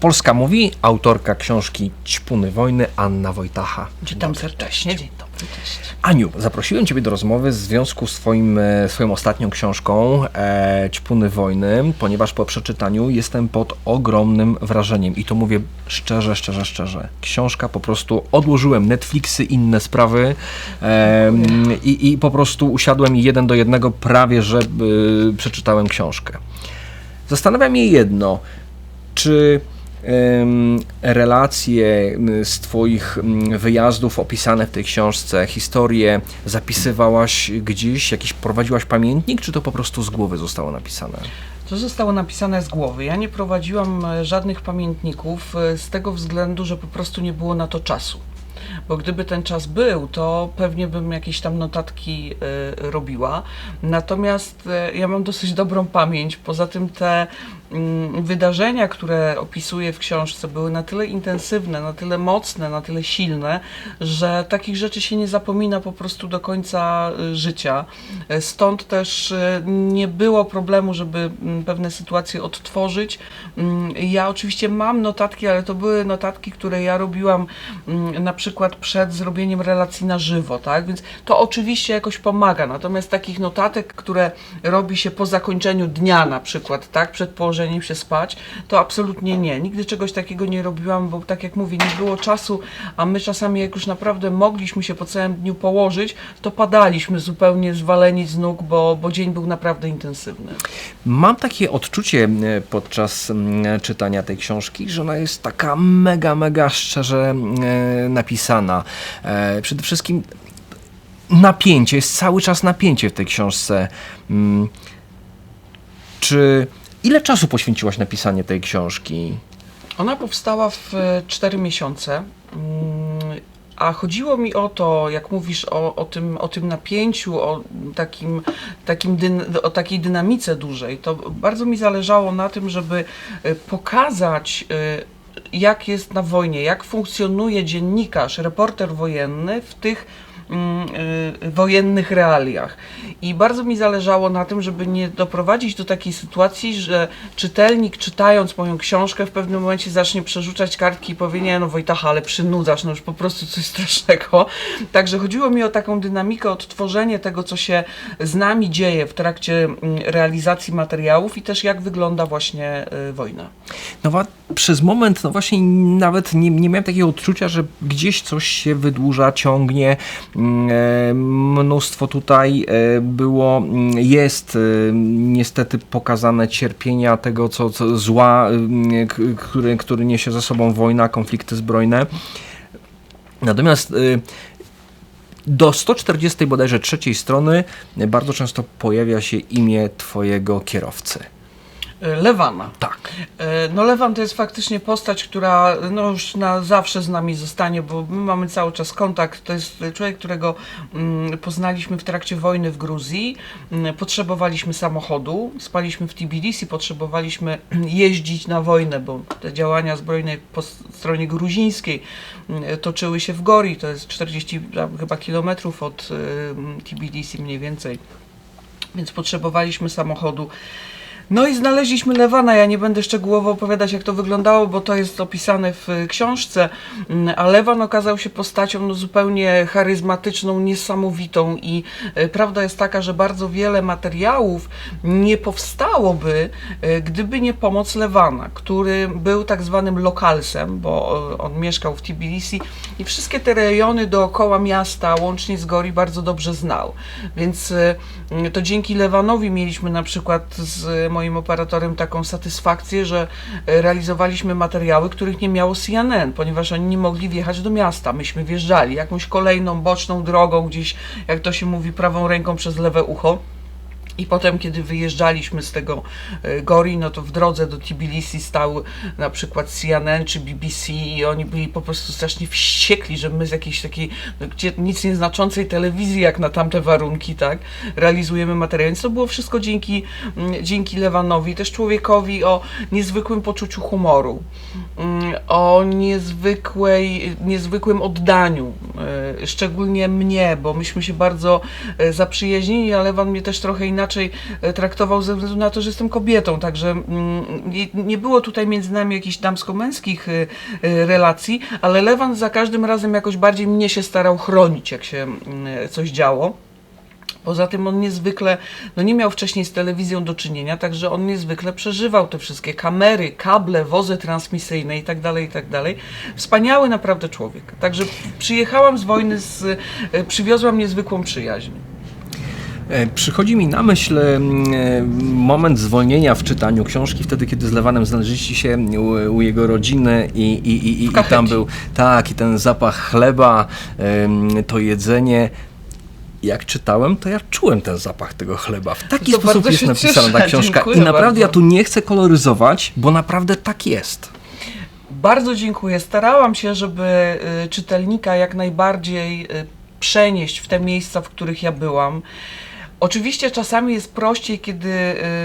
Polska mówi, autorka książki Ćpuny wojny Anna Wojtacha. Witam serdecznie, dzień dobry, cześć. Aniu, zaprosiłem Ciebie do rozmowy w związku z twoim, e, swoją ostatnią książką e, Ćpuny wojny, ponieważ po przeczytaniu jestem pod ogromnym wrażeniem i to mówię szczerze, szczerze, szczerze. Książka po prostu odłożyłem Netflixy, inne sprawy e, i, i po prostu usiadłem i jeden do jednego prawie, że e, przeczytałem książkę. Zastanawia mnie jedno, czy relacje z Twoich wyjazdów opisane w tej książce, historie zapisywałaś gdzieś, jakiś prowadziłaś pamiętnik, czy to po prostu z głowy zostało napisane? To zostało napisane z głowy. Ja nie prowadziłam e, żadnych pamiętników e, z tego względu, że po prostu nie było na to czasu. Bo gdyby ten czas był, to pewnie bym jakieś tam notatki e, robiła. Natomiast e, ja mam dosyć dobrą pamięć. Poza tym te mm, wydarzenia, które opisuję w książce, były na tyle intensywne, na tyle mocne, na tyle silne, że takich rzeczy się nie zapomina po prostu do końca y, życia. Stąd też y, nie było problemu, żeby mm, pewne sytuacje odtworzyć. Mm, Ja oczywiście mam notatki, ale to były notatki, które ja robiłam na przykład przed zrobieniem relacji na żywo, tak? Więc to oczywiście jakoś pomaga. Natomiast takich notatek, które robi się po zakończeniu dnia na przykład, tak? Przed położeniem się spać, to absolutnie nie. Nigdy czegoś takiego nie robiłam, bo tak jak mówię, nie było czasu, a my czasami jak już naprawdę mogliśmy się po całym dniu położyć, to padaliśmy zupełnie zwaleni z nóg, bo, bo dzień był naprawdę intensywny. Mam takie odczucie e, podczas czytania tej książki, że ona jest taka mega, mega szczerze e, napisana. E, Przede wszystkim napięcie, jest cały czas napięcie w tej książce. Mm, Czy ile czasu poświęciłaś na pisanie tej książki? Ona powstała w 4 miesiące. mm, A chodziło mi o to, jak mówisz o, o, tym, o tym napięciu, o, takim, takim o takiej dynamice dużej, to bardzo mi zależało na tym, żeby e, pokazać, e, jak jest na wojnie, jak funkcjonuje dziennikarz, reporter wojenny w tych mm, y, wojennych realiach. I bardzo mi zależało na tym, żeby nie doprowadzić do takiej sytuacji, że czytelnik czytając moją książkę w pewnym momencie zacznie przerzucać kartki i powie, nie no Wojtacha, ale przynudzasz, no już po prostu coś strasznego. Także chodziło mi o taką dynamikę, odtworzenie tego, co się z nami dzieje w trakcie mm, realizacji materiałów i też jak wygląda właśnie y, wojna. No przez moment, no właśnie nawet nie, nie miałem takiego odczucia, że gdzieś coś się wydłuża, ciągnie. Mm, e, Mnóstwo tutaj e, było, mm, jest e, niestety pokazane cierpienia tego, co, co zła, mm, który, który niesie ze sobą wojna, konflikty zbrojne. Natomiast do 140 bodajże trzeciej strony bardzo często pojawia się imię twojego kierowcy. Y, Lewana. Tak. E, No Lewan to jest faktycznie postać, która no już na zawsze z nami zostanie, bo my mamy cały czas kontakt. To jest człowiek, którego mm, poznaliśmy w trakcie wojny w Gruzji. Mm, Potrzebowaliśmy samochodu, spaliśmy w Tbilisi, potrzebowaliśmy jeździć na wojnę, bo te działania zbrojne po stronie gruzińskiej mm, toczyły się w Gori, to jest 40 tam chyba kilometrów od y, Tbilisi mniej więcej. Więc potrzebowaliśmy samochodu. No i znaleźliśmy Lewana. Ja nie będę szczegółowo opowiadać, jak to wyglądało, bo to jest opisane w y, książce. Mm, A Lewan okazał się postacią no, zupełnie charyzmatyczną, niesamowitą i y, prawda jest taka, że bardzo wiele materiałów nie powstałoby, y, gdyby nie pomoc Lewana, który był tak zwanym lokalsem, bo on mieszkał w Tbilisi i wszystkie te rejony dookoła miasta, łącznie z Gori, bardzo dobrze znał. Więc to dzięki Lewanowi mieliśmy na przykład z moim operatorem taką satysfakcję, że y, realizowaliśmy materiały, których nie miało CNN, ponieważ oni nie mogli wjechać do miasta. Myśmy wjeżdżali jakąś kolejną, boczną drogą, gdzieś, jak to się mówi, prawą ręką przez lewe ucho. I potem, kiedy wyjeżdżaliśmy z tego e, Gori, no to w drodze do Tbilisi stał na przykład CNN czy BBC i oni byli po prostu strasznie wściekli, że my z jakiejś takiej no, gdzie nic nieznaczącej telewizji jak na tamte warunki, tak, realizujemy materiał. Więc to było wszystko dzięki, mm, dzięki Lewanowi, też człowiekowi o niezwykłym poczuciu humoru, mm, o niezwykłej, niezwykłym oddaniu e, szczególnie mnie, bo myśmy się bardzo e, zaprzyjaźnili, ale Lewan mnie też trochę inaczej e, traktował ze względu na to, że jestem kobietą, także mm, nie, było tutaj między nami jakichś damsko-męskich e, e, relacji, ale Lewan za każdym razem jakoś bardziej mnie się starał chronić, jak się mm, coś działo. Poza tym on niezwykle, no nie miał wcześniej z telewizją do czynienia, także on niezwykle przeżywał te wszystkie kamery, kable, wozy transmisyjne i tak dalej, i tak dalej. Wspaniały naprawdę człowiek. Także przyjechałam z wojny, z, przywiozłam niezwykłą przyjaźń. E, Przychodzi mi na myśl e, moment zwolnienia w czytaniu książki, wtedy kiedy z Lewanem znaleźliście się u, u jego rodziny i, i, i, i, i tam był, tak, i ten zapach chleba, to jedzenie. Jak czytałem, to ja czułem ten zapach tego chleba. W taki To sposób jest napisana ta cieszę, książka. I dziękuję naprawdę ja bardzo. tu nie chcę koloryzować, bo naprawdę tak jest. Bardzo dziękuję. Starałam się, żeby y, czytelnika jak najbardziej y, przenieść w te miejsca, w których ja byłam. Oczywiście czasami jest prościej, kiedy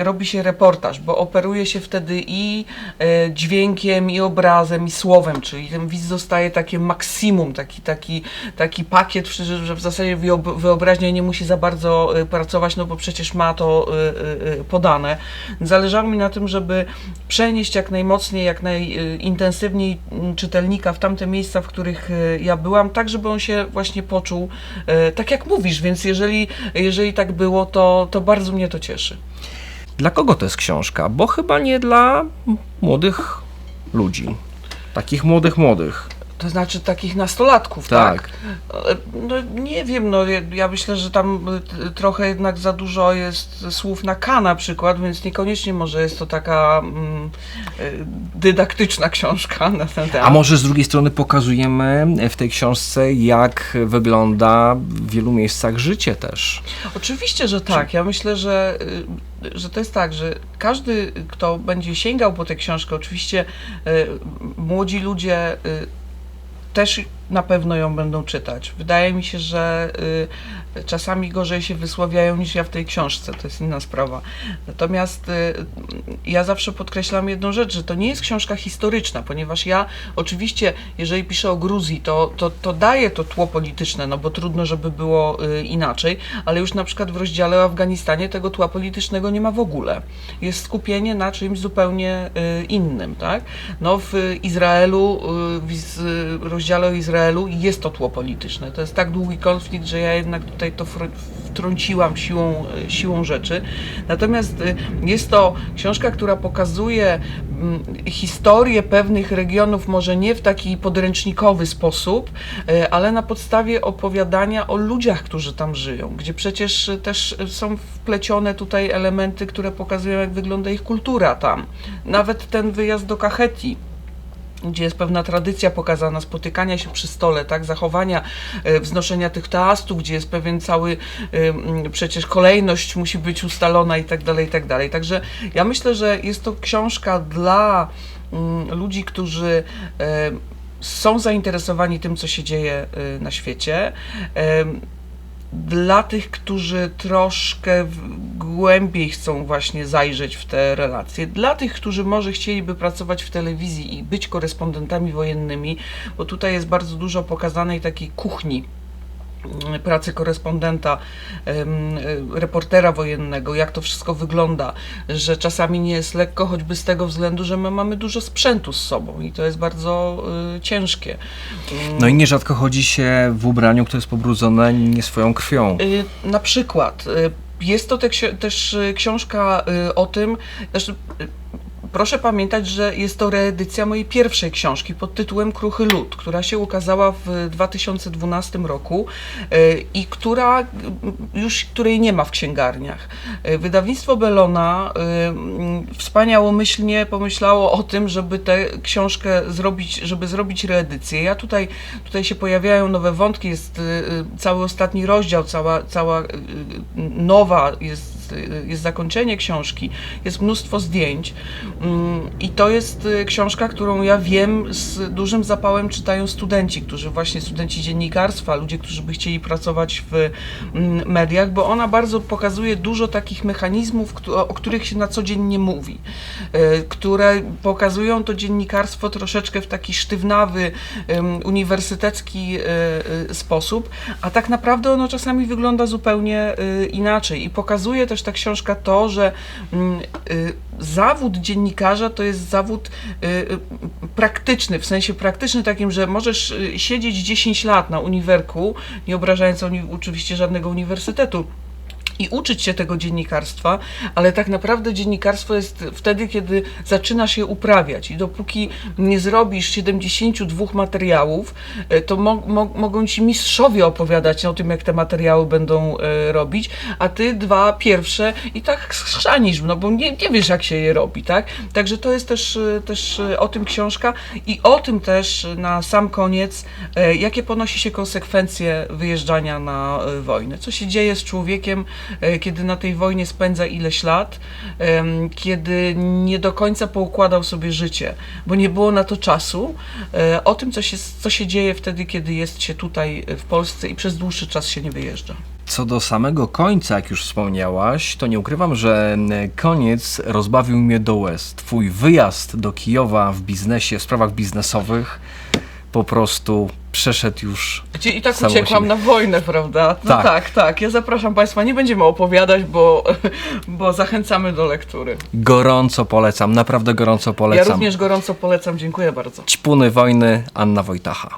y, robi się reportaż, bo operuje się wtedy i y, dźwiękiem, i obrazem, i słowem, czyli ten widz dostaje takie maksimum, taki, taki, taki pakiet, że, w zasadzie wyob- wyobraźnia nie musi za bardzo y, pracować, no bo przecież ma to podane. Zależało mi na tym, żeby przenieść jak najmocniej, jak najintensywniej mm, czytelnika w tamte miejsca, w których ja byłam, tak żeby on się właśnie poczuł tak jak mówisz, więc jeżeli, jeżeli tak było, to, to bardzo mnie to cieszy. Dla kogo to jest książka? Bo chyba nie dla młodych ludzi. Takich młodych, młodych. To znaczy takich nastolatków, tak? Tak. No nie wiem, no ja, myślę, że tam y, trochę jednak za dużo jest słów na K na przykład, więc niekoniecznie może jest to taka mm, y, dydaktyczna książka na ten temat. A może z drugiej strony pokazujemy w tej książce, jak wygląda w wielu miejscach życie też. Oczywiście, że tak. Ja myślę, że, y, że to jest tak, że każdy, kto będzie sięgał po tę książkę, oczywiście y, młodzi ludzie y, też na pewno ją będą czytać. Wydaje mi się, że y, czasami gorzej się wysławiają niż ja w tej książce, to jest inna sprawa. Natomiast y, ja zawsze podkreślam jedną rzecz, że to nie jest książka historyczna, ponieważ ja oczywiście, jeżeli piszę o Gruzji, to, to, to daję to tło polityczne, no bo trudno, żeby było y, inaczej, ale już na przykład w rozdziale o Afganistanie tego tła politycznego nie ma w ogóle. Jest skupienie na czymś zupełnie y, innym, tak? No w Izraelu, y, w rozdziale o Izraelu jest to tło polityczne. To jest tak długi konflikt, że ja jednak tutaj to wtrąciłam siłą, y, siłą rzeczy. Natomiast y, jest to książka, która pokazuje mm, historię pewnych regionów, może nie w taki podręcznikowy sposób, y, ale na podstawie opowiadania o ludziach, którzy tam żyją, gdzie przecież też są wplecione tutaj elementy, które pokazują, jak wygląda ich kultura tam. Nawet ten wyjazd do Kacheti gdzie jest pewna tradycja pokazana, spotykania się przy stole, tak, zachowania, e, wznoszenia tych toastów, gdzie jest pewien cały, e, przecież kolejność musi być ustalona i tak dalej, i tak dalej. Także ja myślę, że jest to książka dla ludzi, którzy e, są zainteresowani tym, co się dzieje na świecie. Dla tych, którzy troszkę głębiej chcą właśnie zajrzeć w te relacje, dla tych, którzy może chcieliby pracować w telewizji i być korespondentami wojennymi, bo tutaj jest bardzo dużo pokazanej takiej kuchni pracy korespondenta, reportera wojennego, jak to wszystko wygląda, że czasami nie jest lekko, choćby z tego względu, że my mamy dużo sprzętu z sobą i to jest bardzo y, ciężkie. Mm, No i nierzadko chodzi się w ubraniu, które jest pobrudzone nie swoją krwią. Y, Na przykład, y, jest to te też książka o tym, znaczy, proszę pamiętać, że jest to reedycja mojej pierwszej książki pod tytułem Kruchy Lud, która się ukazała w 2012 roku y, i która już, której nie ma w księgarniach. Y, Wydawnictwo Belona mm, wspaniałomyślnie pomyślało o tym, żeby tę książkę zrobić, żeby zrobić reedycję. Ja tutaj, tutaj się pojawiają nowe wątki, jest cały ostatni rozdział, cała, cała nowa jest jest, y, jest zakończenie książki, jest mnóstwo zdjęć mm, i to jest y, książka, którą ja wiem z dużym zapałem czytają studenci, którzy właśnie studenci dziennikarstwa, ludzie, którzy by chcieli pracować w mm, mediach, bo ona bardzo pokazuje dużo takich mechanizmów, o których się na co dzień nie mówi, y, które pokazują to dziennikarstwo troszeczkę w taki sztywnawy, uniwersytecki sposób, a tak naprawdę ono czasami wygląda zupełnie inaczej i pokazuje też ta książka to, że mm, y, zawód dziennikarza to jest zawód y, y, praktyczny, w sensie praktyczny takim, że możesz siedzieć 10 lat na uniwerku, nie obrażając oczywiście żadnego uniwersytetu, i uczyć się tego dziennikarstwa, ale tak naprawdę dziennikarstwo jest wtedy, kiedy zaczynasz je uprawiać i dopóki nie zrobisz 72 materiałów, e, to mo mo mogą ci mistrzowie opowiadać o tym, jak te materiały będą e, robić, a ty dwa pierwsze i tak schrzanisz, no bo nie, nie wiesz, jak się je robi, tak? Także to jest też, e, też o tym książka i o tym też na sam koniec, jakie ponosi się konsekwencje wyjeżdżania na wojnę. Co się dzieje z człowiekiem, kiedy na tej wojnie spędza ileś lat, kiedy nie do końca poukładał sobie życie, bo nie było na to czasu. E, O tym, co się, co się dzieje wtedy, kiedy jest się tutaj e, w Polsce i przez dłuższy czas się nie wyjeżdża. Co do samego końca, jak już wspomniałaś, to nie ukrywam, że e, koniec rozbawił mnie do łez. Twój wyjazd do Kijowa w biznesie, w sprawach biznesowych po prostu przeszedł już Gdzie i tak uciekłam na wojnę, prawda? No Tak. tak. tak, Ja zapraszam Państwa, nie będziemy opowiadać, bo, bo zachęcamy do lektury. gorąco polecam, naprawdę gorąco Ja polecam. również gorąco polecam, dziękuję bardzo. Ćpuny wojny, Anna Wojtacha.